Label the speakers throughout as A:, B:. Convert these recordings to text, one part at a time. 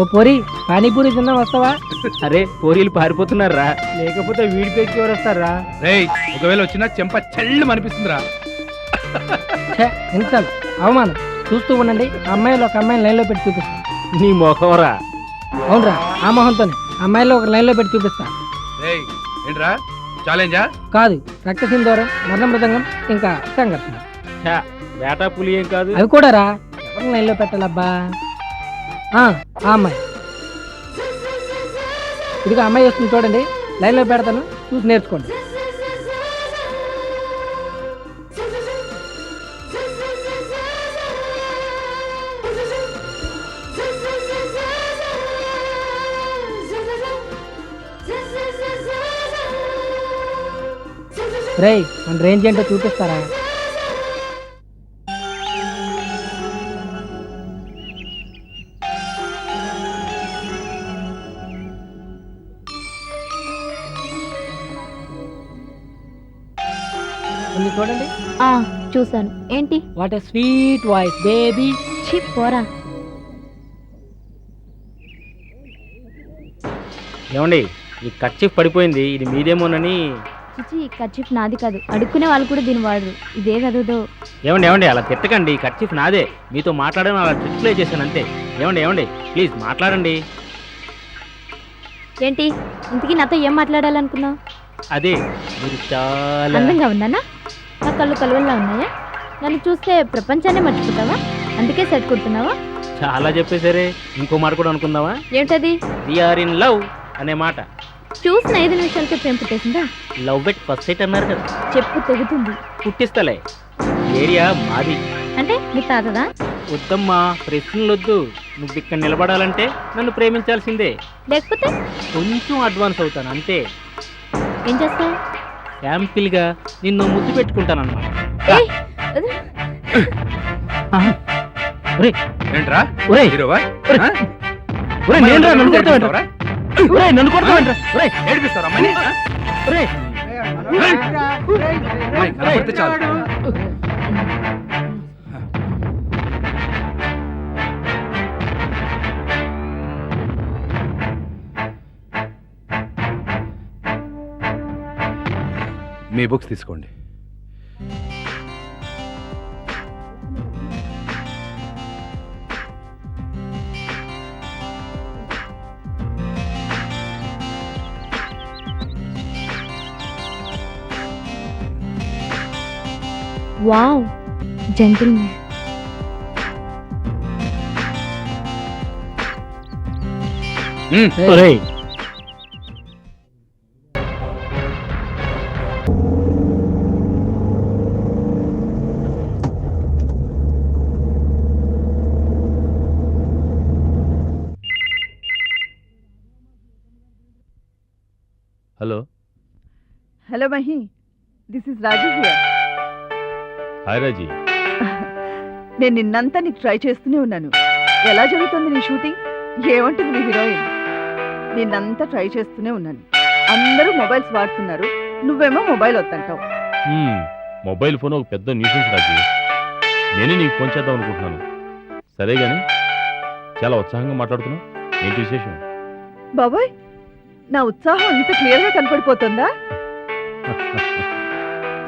A: ఓ పొరి పానీపూరి తిన్నా వస్తావా?
B: అరే పోరీలు పారిపోతున్నారా?
A: లేకపోతే వీడి పేరుకి ఎవరు వస్తారా?
C: రేయ్ ఒకవేళ వచ్చినా చెంప చెల్లు అనిపిస్తుందిరా.
A: ఛే, ఇన్సల్ట్ అవమానం. చూస్తూ ఉండండి అమ్మాయిలు ఒక అమ్మాయిని లైన్లో పెట్టి చూపిస్తా.
B: నీ మొఖంరా
A: అవునరా ఆ మొహంతోనే. అమ్మాయిలో ఒక లైన్లో పెట్టి చూపిస్తా.
C: రేయ్ ఏంట్రా? ఛాలెంజా
A: కాదు రక్త సింధూరం మరణ మృదంగం ఇంకా సంఘర్షణ.
B: ఛా, వేటా పులి ఏం కాదు.
A: అవి కూడా రా ఎవరిని లైన్లో పెట్టాలబ్బా? ఆ, ఆ అమ్మాయి. ఇదిగో అమ్మాయి వస్తుంది చూడండి. లైన్లో పెడతాను చూసి నేర్చుకోండి. రేయ్ మన రేంజ్ ఏంటో చూపిస్తారా?
D: ఆ చూసాను ఏంటి?
A: What a sweet voice baby.
D: ఛీ పోరా.
B: ఏమండి ఈ కచ్చిఫ్ పడిపోయింది ఇది మీదేమోనని.
D: చిచి కర్చీఫ్ నాది కాదు. అడుక్కునే వాళ్ళు కూడా దీని వాడరు. ఇదే చదువుదో.
B: ఏమండి ఏమండి అలా తిట్టకండి కచ్చిఫ్ నాదే. మీతో మాట్లాడడం అలా ట్రిక్ ప్లే చేశాను అంతే. ఏమండి ఏమండి ప్లీజ్ మాట్లాడండి.
D: ఏంటి? ఇంతకీ నాతో ఏం మాట్లాడాలనుకున్నావు?
B: అదే మీరు చాలా
D: అందంగా ఉన్నానా? నా కళ్ళు కలువల్లా ఉన్నాయా? నన్ను చూస్తే ప్రపంచాన్ని మర్చిపోతావా? అందుకే సెట్ కొడుతున్నావా?
B: చాలా చెప్పేసరే ఇంకో మాట కూడా అనుకుందామా?
D: ఏంటది
B: వీఆర్ ఇన్ లవ్ అనే మాట.
D: చూసిన ఐదు నిమిషాలకే పెంపు పుట్టేసిందా?
B: లవ్ ఎట్ ఫస్ట్ సైట్ అన్నారు కదా.
D: చెప్పు తెగుతుంది.
B: పుట్టిస్తలే. ఏరియా మాది.
D: అంటే మీ తాతదా?
B: వద్దమ్మా ప్రశ్నలొద్దు నువ్వు ఇక్కడ నిలబడాలంటే నన్ను ప్రేమించాల్సిందే.
D: లేకపోతే?
B: కొంచెం అడ్వాన్స్ అవుతాను అంతే.
D: ఏం చేస్తావు?
B: శాంపిల్గా నిన్ను ముద్దు పెట్టుకుంటానన్నమాట.
D: ఏయ్, అది-
C: ఏంట్రా?
B: ఒరేయ్,
C: హీరోవా?
B: ఒరేయ్,
C: ఆ?
B: ఒరేయ్, నేనురా, నన్ను కొడతావేంట్రా?
C: ఏడిపిస్తావరా?
B: ఒరేయ్, నన్ను కొడతావేంట్రా? ఒరేయ్,
C: ఏడిపిస్తావరా అమ్మాయిని? ఆ?
B: ఒరేయ్,
C: అమ్మాయి కనపడితే చాలు. మీ బుక్స్ తీసుకోండి
D: వావ్ జెంటిల్మెన్
C: మ్మ్.
B: ఒరేయ్,
E: hello
F: Mahi this is Raju here.
E: Hi Raji.
F: నేను నిన్నంతా నీకు ట్రై చేస్తూనే ఉన్నాను. ఎలా జరుగుతుంది నీ షూటింగ్? ఏమంటుంది నీ హీరోయిన్? నిన్నంతా ట్రై చేస్తూనే ఉన్నాను. అందరూ మొబైల్స్ వాడుతున్నారు. నువ్వేమో మొబైల్ వద్దంటావు.
E: మొబైల్ ఫోన్ ఒక పెద్ద న్యూసెన్స్ రాజీ. నేనే నీకు ఫోన్ చేద్దాం అనుకుంటున్నాను. సరే గాని చాలా ఉత్సాహంగా మాట్లాడుతున్నావు. ఏంటి విశేషం?
F: బాబాయ్ నా ఉత్సాహం ఇంత క్లియర్గా కనపడిపోతుందా?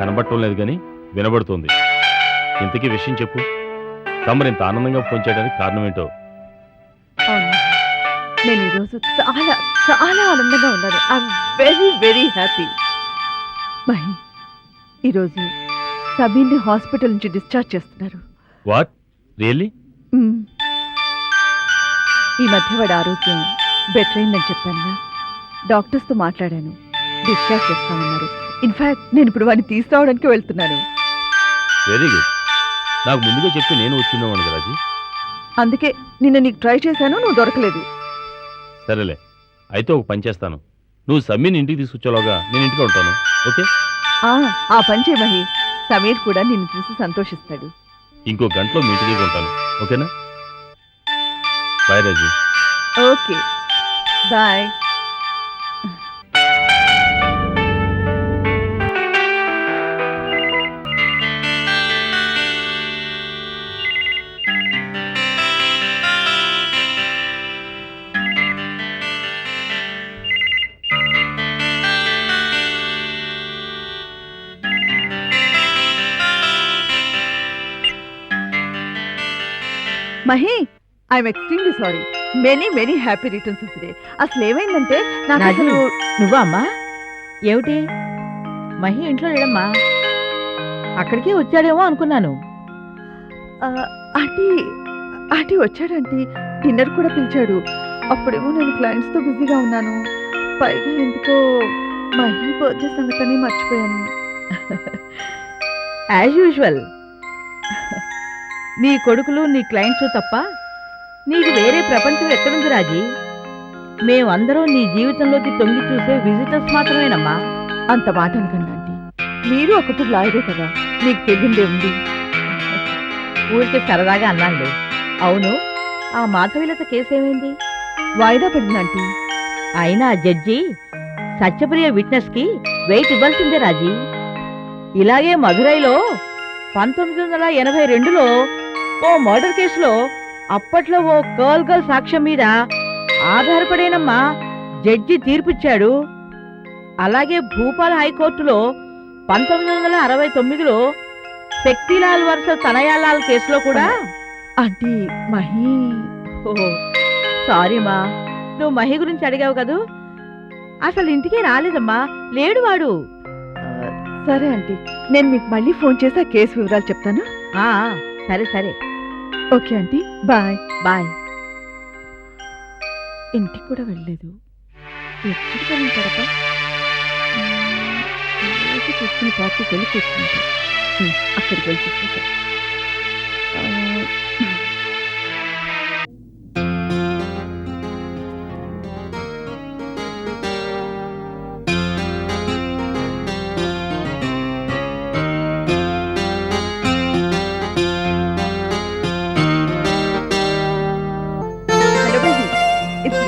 E: కనబడటం లేదు కానీ వినబడుతోంది. ఇంతకీ విషయం చెప్పు. తమరు ఇంత ఆనందంగా ఫోన్ చేయడానికి కారణం ఏంటో.
F: అవును. నేను ఈరోజు చాలా చాలా ఆనందంగా ఉన్నాను. I'm very very happy Mahi ఈరోజు సమీర్ని హాస్పిటల్ నుంచి డిశ్చార్జ్ చేస్తున్నారు.
E: What really
F: hmm. ఈ మధ్య వాడి ఆరోగ్యం బెటర్ అయిందని చెప్పాను డాక్టర్స్తో మాట్లాడాను. డిశ్చార్జ్ చేస్తామన్నారు ఇన్ఫాక్ట్ నేను ఇప్పుడు వాడిని తీసుకురావడానికి వెళ్తున్నాను.
E: వెరీ గుడ్ నాకు ముందుగా చెప్తే నేను వచ్చిండేవాడిని రాజీ?
F: అందుకే నిన్న నీకు ట్రై చేశాను నువ్వు దొరకలేదు.
E: సరేలే. అయితే ఒక పని చేస్తాను. నువ్వు సమ్మీని ఇంటికి తీసుకొచ్చేలోగా నేను ఇంటికి ఉంటాను. ఓకే?
F: ఆ, పని చేయి మహి. సమీర్ కూడా నిన్ను చూసి సంతోషిస్తాడు.
E: ఇంకో గంటలో మీ ఇంటి దగ్గర ఉంటాను. ఓకేనా? Bye Raji.
F: Okay. Bye Mahi I'm extremely sorry many many happy returns of day అసలు ఏమైందంటే నాకు అసలు
G: నువ్వా అమ్మా? ఏమిటి? మహి ఇంట్లో లేడమ్మా. అక్కడికే వచ్చాడేమో అనుకున్నాను.
F: Aunty aunty వచ్చాడంటీ. డిన్నర్ కూడా పిలిచాడు. అప్పుడేమో నేను clients తో బిజీగా ఉన్నాను. పైగా ఎందుకో మహి బర్త్డే సంగతని మర్చిపోయాను.
G: యాజ్ యూజువల్ నీ కొడుకులు నీ క్లయింట్స్ తప్ప నీకు వేరే ప్రపంచం ఎక్కడుంది రాజీ? మేమందరం నీ జీవితంలోకి తొంగి చూసే విజిటర్స్ మాత్రమేనమ్మా.
F: అంత మాట అనకండి మీరు ఒకటి లాయరే కదా మీకు తెలియందే ఉంది.
G: ఊరికే సరదాగా అన్నానులే అవును ఆ మాధవీలత కేసు ఏమైంది
F: వాయిదా పడింది ఆంటీ.
G: అయినా జడ్జి సత్యప్రియ విట్నెస్కి వెయిట్ ఇవ్వాల్సిందే రాజీ. ఇలాగే మధురైలో పంతొమ్మిది వందల ఎనభై రెండులో ఓ మర్డర్ కేసులో అప్పట్లో ఓ గర్ల్ గర్ల్ సాక్ష్యం మీద ఆధారపడేనమ్మా. జడ్జి తీర్పిచ్చాడు. అలాగే భూపాల్ హైకోర్టులో పంతొమ్మిది వందల అరవై తొమ్మిదిలో శక్తిలాల్ వరుస తనయాలాల్ కేసులో కూడా
F: ఆంటీ మహి.
G: ఓహో సారీ మా. నువ్వు మహి గురించి అడిగావు కదూ? అసలు ఇంటికే రాలేదమ్మా. లేడు వాడు.
F: సరే ఆంటీ నేను మీకు మళ్ళీ ఫోన్ చేసి ఆ కేసు వివరాలు చెప్తాను.
G: ఆ, సరే సరే.
F: Okay aunty. బాయ్.
G: బాయ్.
F: ఇంటికి కూడా వెళ్ళలేదు. ఎక్కడికి రోజు కూర్చుని పార్టీకి వెళ్ళి ఉమ్, అక్కడికి వెళ్ళి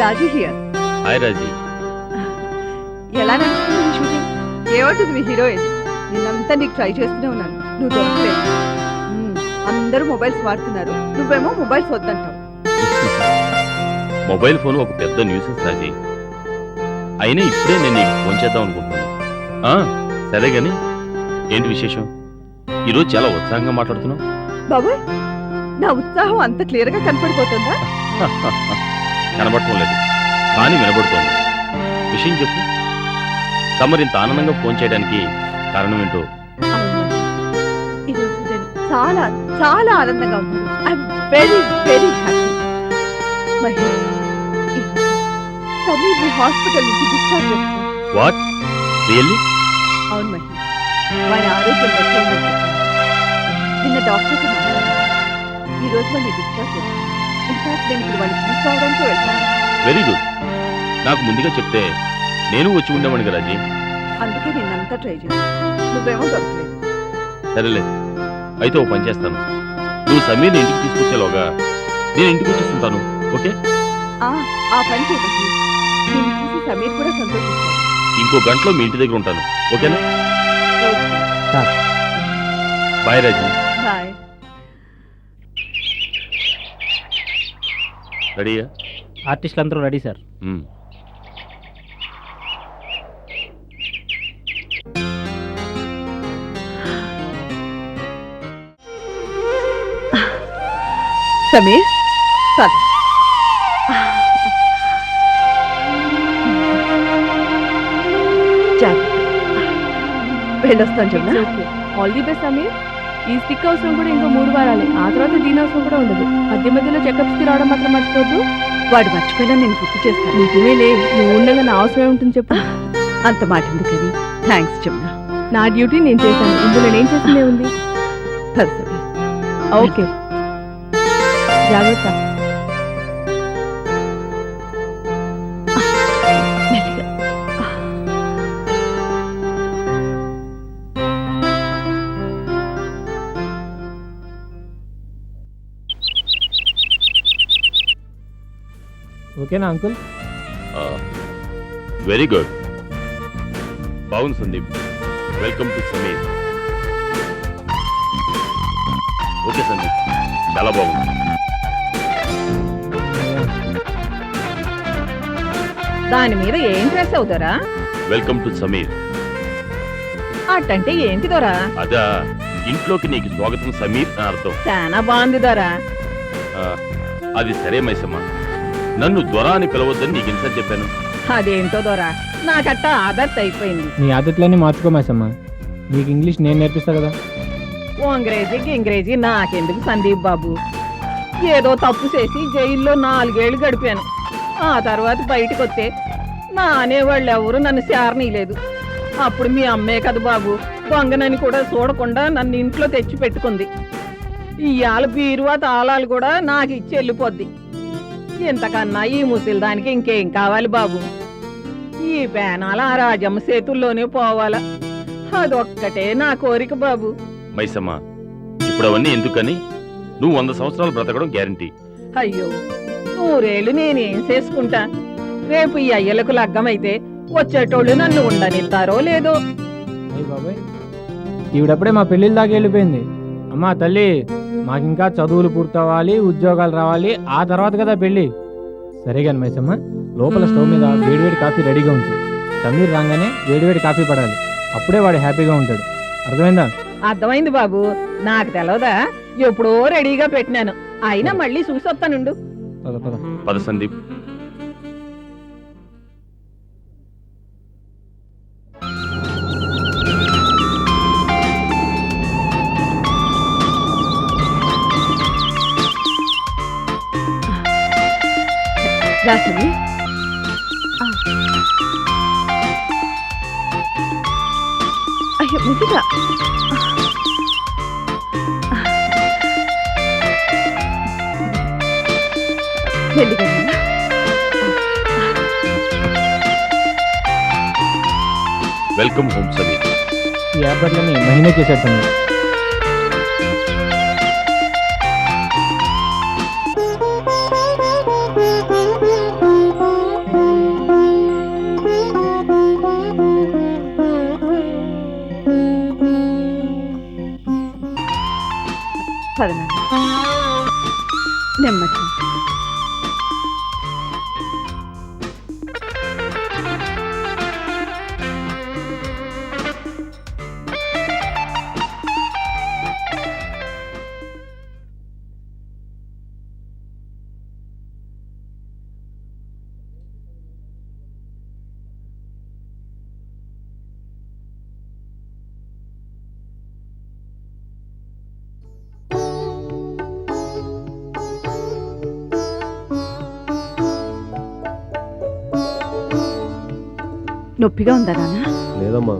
F: రాజీ హియర్
E: హాయ్ రాజీ
F: ఎలా నడుస్తుంది నీ షూటింగ్ ఏమంటుంది మీ హీరోయిన్? నిన్నంతా నీకు ట్రై చేస్తూనే ఉన్నాను. నువ్వు దొరకలేదు. అందరూ మొబైల్స్ వాడుతున్నారు. నువ్వేమో మొబైల్స్ వద్దంటావు.
E: మొబైల్ ఫోన్ ఒక పెద్ద న్యూసెన్స్ రాజీ. అయినా ఇప్పుడే నేను నీకు ఫోన్ చేద్దాం అనుకుంటున్నాను. ఆ, సరే గాని ఏంటి విశేషం? ఈరోజు చాలా ఉత్సాహంగా మాట్లాడుతున్నావు.
F: బాబోయ్ నా ఉత్సాహం అంత క్లియర్గా కనపడిపోతుందా?
E: కనబడటం లేదు కానీ వినబడుతోంది. విషయం చెప్పు. తమరు ఇంత ఆనందంగా ఫోన్ చేయడానికి కారణం ఏంటో.
F: ఈరోజు నేను చాలా చాలా ఆనందంగా I'm very very happy hospital నుంచి డిశ్చార్జ్ చేస్తాను
E: వాట్ రియల్లీ
F: అవును ఆరోగ్యం దక్కిందని చెప్పాను నిన్న డాక్టర్తో మాట్లాడాను. ఈ రోజు వాడిని డిశ్చార్జ్ చేస్తాను తీసుకోవడానికి వెళ్తాను
E: వెరీ గుడ్. నాకు ముందుగా చెప్తే నేను వచ్చి ఉండేవాడిని కదా రాజీ
F: అందుకే నిన్నంతా ట్రై చేశాను. నువ్వేమో దొరకలేదు.
E: సరేలే. అయితే ఓ పని చేస్తాను. నువ్వు సమీర్ని ఇంటికి తీసుకొచ్చేలోగా నేను ఇంటికి వచ్చేస్తుంటాను. ఓకే?
F: ఆ, ఆ పని చేయండి నేను చూసి సమీర్ కూడా సంతోషిస్తాడు.
E: ఇంకో గంటలో మీ ఇంటి దగ్గర ఉంటాను. ఓకేనా. బాయ్ రాజీ. రెడీయా?
B: ఆర్టిస్టులు అందరూ రెడీ సార్.
F: సమీర్ పద జాగ్రత్త వెళ్ళొస్తాను చెప్నా
H: ఆల్ ది బెస్ట్ సమీర్ ఈ స్టిక్ అవసరం కూడా ఇంకో మూడు వారాలి. ఆ తర్వాత దీని అవసరం కూడా ఉండదు. మధ్య మధ్యలో చెకప్స్కి రావడం మాత్రం మర్చిపోద్దు
F: వాడు మర్చిపోయినా నేను గుర్తు చేస్తాను.
H: నిజమేలే. నువ్వు ఉండగా నా అవసరం ఏముంటుంది చెప్పు.
F: అంత మాట ఎందుకని? థ్యాంక్స్ చెప్నా
H: నా డ్యూటీ నేను చేశాను. ఇందులో నేను చేసిందే ఉంది ఓకే. జాగ్రత్త.
A: ఓకేనా అంకుల్?
E: Very good. బాగుంది Sandeep. Welcome to Sameer okay Sandeep చాలా బాగుంది.
G: దాని మీద ఏం డ్రెస్ అవుతారా?
E: వెల్కమ్ టు సమీర్
G: అట్టంటే ఏంటి దొరా?
E: అదా ఇంట్లోకి నీకు స్వాగతం సమీర్ అని అర్థం.
G: చాలా బాగుంది దొరా.
E: ఆ, అది సరే మైసమ్మ. నన్ను దొర అని పిలవద్దని నీకు ఇన్సర్ చెప్పాను.
I: అదేంటో దొరా నాకట్ట ఆదర్శ అయిపోయింది.
A: నీ ఆదట్లన్నీ మార్చుకో మైసమ్మ నీకు ఇంగ్లీష్ నేను నేర్పిస్తా కదా.
I: అంగ్రేజీ ఇంగ్రేజీ నాకెందుకు సందీప్ బాబు? ఏదో తప్పు చేసి జైల్లో నాలుగేళ్ళు గడిపాను. ఆ తర్వాత బయటకు వస్తే నా అనేవాళ్ళు ఎవరు నన్ను శారనీయలేదు అప్పుడు మీ అమ్మే కదా బాబు దొంగనని కూడా చూడకుండా నన్ను ఇంట్లో తెచ్చి పెట్టుకుంది ఇవాళ బీరువా తాళాలు కూడా నాకు ఇచ్చి వెళ్ళిపోద్ది. ఇంతకన్నా ఈ ముసలి దానికి ఇంకేం కావాలి బాబు? ఈ పేనాల ఆ రాజమ్మ చేతుల్లోనే పోవాలా? అదొక్కటే నా కోరిక బాబు.
E: మైసమ్మ ఇప్పుడు అవన్నీ ఎందుకని? నువ్వు వంద సంవత్సరాలు బ్రతకడం గ్యారంటీ.
I: అయ్యో నూరేళ్ళు నేనేం చేసుకుంటా? రేపు ఈ అయ్యలకు లగ్గమైతే వచ్చేటోళ్ళు నన్ను ఉండనిస్తారో లేదో?
A: అయ్యి బాబాయ్ ఈవిడప్పుడే మా పెళ్ళిళ్ళ దాకా వెళ్ళిపోయింది. అమ్మా తల్లి మాకింకా చదువులు పూర్తవ్వాలి ఉద్యోగాలు రావాలి ఆ తర్వాత కదా పెళ్ళి. సరే కానీ మైసమ్మ లోపల స్టవ్ మీద వేడివేడి కాఫీ రెడీగా ఉంది సమీర్ రాగానే వేడివేడి కాఫీ పడాలి. అప్పుడే వాడు హ్యాపీగా ఉంటాడు. అర్థమైందా?
I: అర్థమైంది బాబు. నాకు తెలవదా? ఎప్పుడో రెడీగా పెట్టినాను. అయినా మళ్ళీ చూసొస్తానుండు.
A: పద పద.
E: పద సందీప్.
F: నాన్న.
E: వెల్కమ్ హోమ్ సమీర్
A: ఏర్పాట్లన్నీ మహిళ చేసేటండి
F: నొప్పిగా ఉందా నాన్న?
E: లేదమ్మా.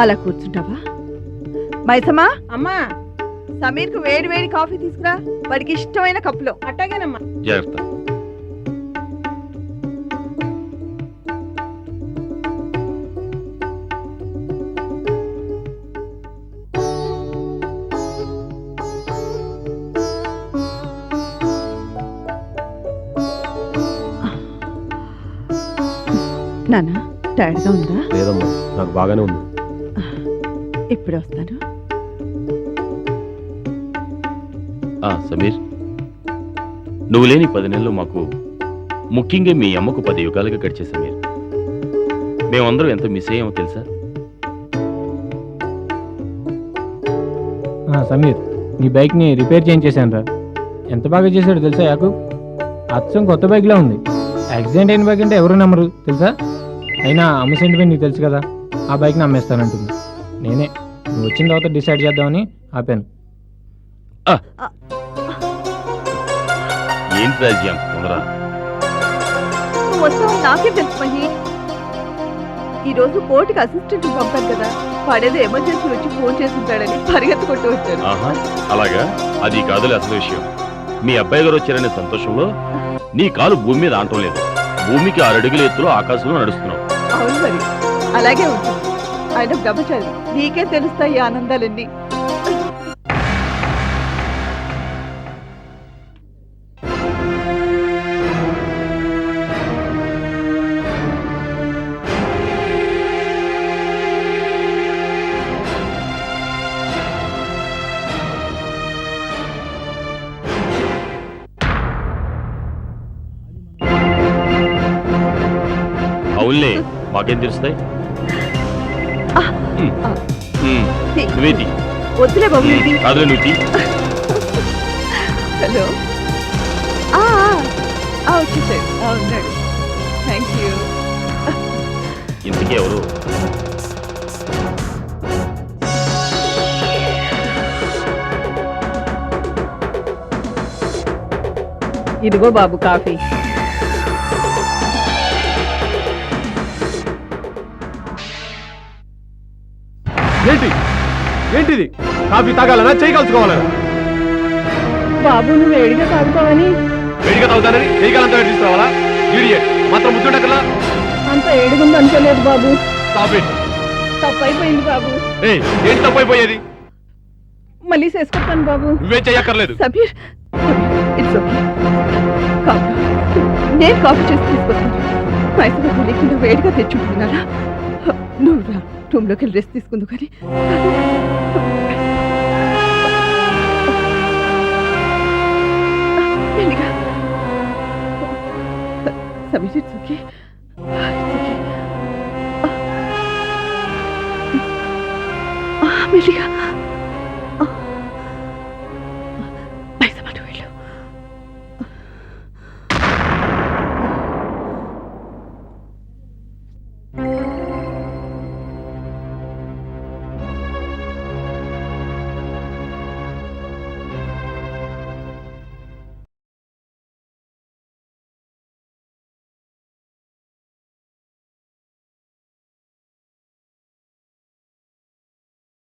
F: అలా కూర్చుంటావా? మైసమ్మా?
I: అమ్మా.
F: సమీర్కు వేడి వేడి కాఫీ తీసుకురా. వాడికి ఇష్టమైన కప్పులో.
I: అట్టాగేనమ్మా.
E: జాగ్రత్త.
F: టైర్డ్గా ఉందా
E: లేదమ్మా నాకు బాగానే ఉంది.
F: ఇప్పుడే వస్తాను.
E: ఆ సమీర్ నువ్వు లేని పది నెలలు మాకు ముఖ్యంగా మీ అమ్మకు పది యుగాలుగా గడిచే సమీర్. మేమందరం ఎంత మిస్ అయ్యామో తెలుసా?
A: ఆ, సమీర్ నీ బైక్ని రిపేర్ చేయించేశాను రా. ఎంత బాగా చేశాడో తెలుసా యాకూబ్? అచ్చం కొత్త బైక్లా ఉంది. యాక్సిడెంట్ అయిన బైక్ అంటే ఎవరు నమ్మరు తెలుసా? అయినా అమ్మ సెంటిమెంట్ నీకు తెలుసు కదా ఆ బైక్ని అమ్మేస్తానంటుంది. నేనే నువ్వు వచ్చిన తర్వాత డిసైడ్ చేద్దామని ఆపాను.
E: ఏంటి రాజ్యం? తొందర
F: నువ్వు వస్తావని నాకే తెలుసు మహి. ఈ రోజు కోర్టుకి అసిస్టెంట్ పంపాను కదా వాడేదో ఎమర్జెన్సీ వచ్చి ఫోన్ చేసుకుంటాడని పరిగెత్తుకుంటూ వచ్చాను.
E: ఆహా అలాగా? అది కాదులే అసలు విషయం. మీ అబ్బాయి గారు వచ్చారనే సంతోషంలో నీ కాలు భూమి మీద ఆంటం లేదు. భూమికి ఆరడుగుల ఎత్తులో ఆకాశంలో నడుస్తున్నావు.
F: అవును మరి. అలాగే ఉంటుంది. ఆయన బ్రహ్మచారి నీకే తెలుస్తాయి ఆనందాలన్నీ.
E: మాకేం తెలుస్తాయి? నువ్వేది
F: వద్దులే బాబు
E: నువ్వు.
F: హలో. వచ్చేసాడు ఉన్నాడు. Thank you.
E: ఇంతకీ ఎవరు?
F: ఇదిగో బాబు కాఫీ.
A: ఏంటి? ఏంటిది? కాఫీ తాగాలనా? చేయి కలుసుకోవాలనా
F: బాబు నువ్వు వేడిగా తాగుతావని.
C: వేడిగా తాగుతానని చేయగలంతా తీసుకురావాలా? ఇడియట్ మాత్రం ముద్దుండకల్లా
F: అంత ఏడుగుంది అనుకోలేదు బాబు.
C: స్టాప్ ఇట్
F: తప్పు అయిపోయింది బాబు.
C: ఏయ్ ఏంటి తప్పైపోయేది?
F: మళ్ళీ చేసుకుంటాను బాబు.
C: నువ్వేం చెయ్యక్కర్లేదు
F: సమీర్ ఇట్స్ ఓకే కాఫీ. నేను కాఫీ చేసి తీసుకొస్తాను. వయసుగా తెలియకుండా వేడిగా తెచ్చుకుంటున్నారా? నువ్వు రా రూమ్లోకి వెళ్ళి రెస్ట్ తీసుకుందు కానీ. మెల్లిగా సమీర్ ఇట్స్ ఓకే మెల్లిగా